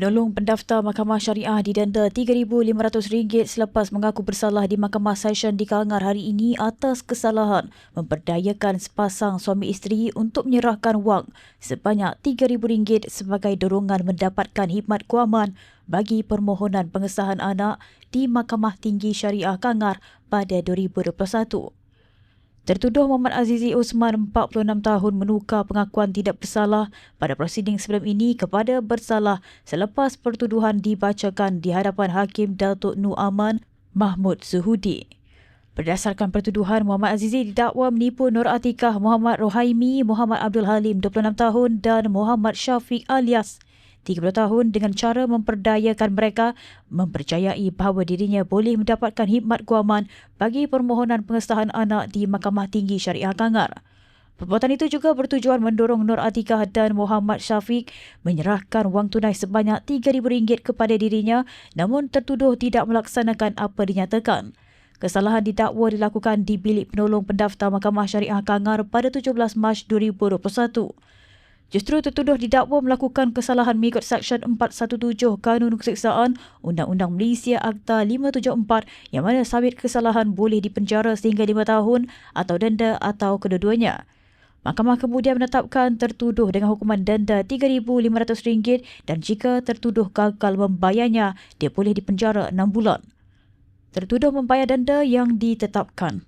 Penolong pendaftar Mahkamah Syariah didenda RM3,500 selepas mengaku bersalah di Mahkamah Session di Kalngar hari ini atas kesalahan memperdayakan sepasang suami isteri untuk menyerahkan wang sebanyak RM3,000 sebagai dorongan mendapatkan khidmat kewaman bagi permohonan pengesahan anak di Mahkamah Tinggi Syariah Kalngar pada 2021. Tertuduh Muhammad Azizi Osman 46 tahun menukar pengakuan tidak bersalah pada prosiding sebelum ini kepada bersalah selepas pertuduhan dibacakan di hadapan Hakim Datuk Nur Aman Mahmud Zuhudi. Berdasarkan pertuduhan, Muhammad Azizi didakwa menipu Nur Atikah Muhammad Rohaimi, Muhammad Abdul Halim 26 tahun dan Muhammad Syafiq alias 30 tahun dengan cara memperdayakan mereka mempercayai bahawa dirinya boleh mendapatkan khidmat guaman bagi permohonan pengesahan anak di Mahkamah Tinggi Syariah Kangar. Perbuatan itu juga bertujuan mendorong Nur Atikah dan Muhammad Syafiq menyerahkan wang tunai sebanyak RM3,000 kepada dirinya namun tertuduh tidak melaksanakan apa dinyatakan. Kesalahan didakwa dilakukan di bilik penolong pendaftar Mahkamah Syariah Kangar pada 17 Mac 2021. Justru tertuduh didakwa melakukan kesalahan mengikut Seksyen 417 Kanun Keseksaan Undang-Undang Malaysia Akta 574 yang mana sabit kesalahan boleh dipenjara sehingga 5 tahun atau denda atau kedua-duanya. Mahkamah kemudian menetapkan tertuduh dengan hukuman denda RM3,500 dan jika tertuduh gagal membayarnya, dia boleh dipenjara 6 bulan. Tertuduh membayar denda yang ditetapkan.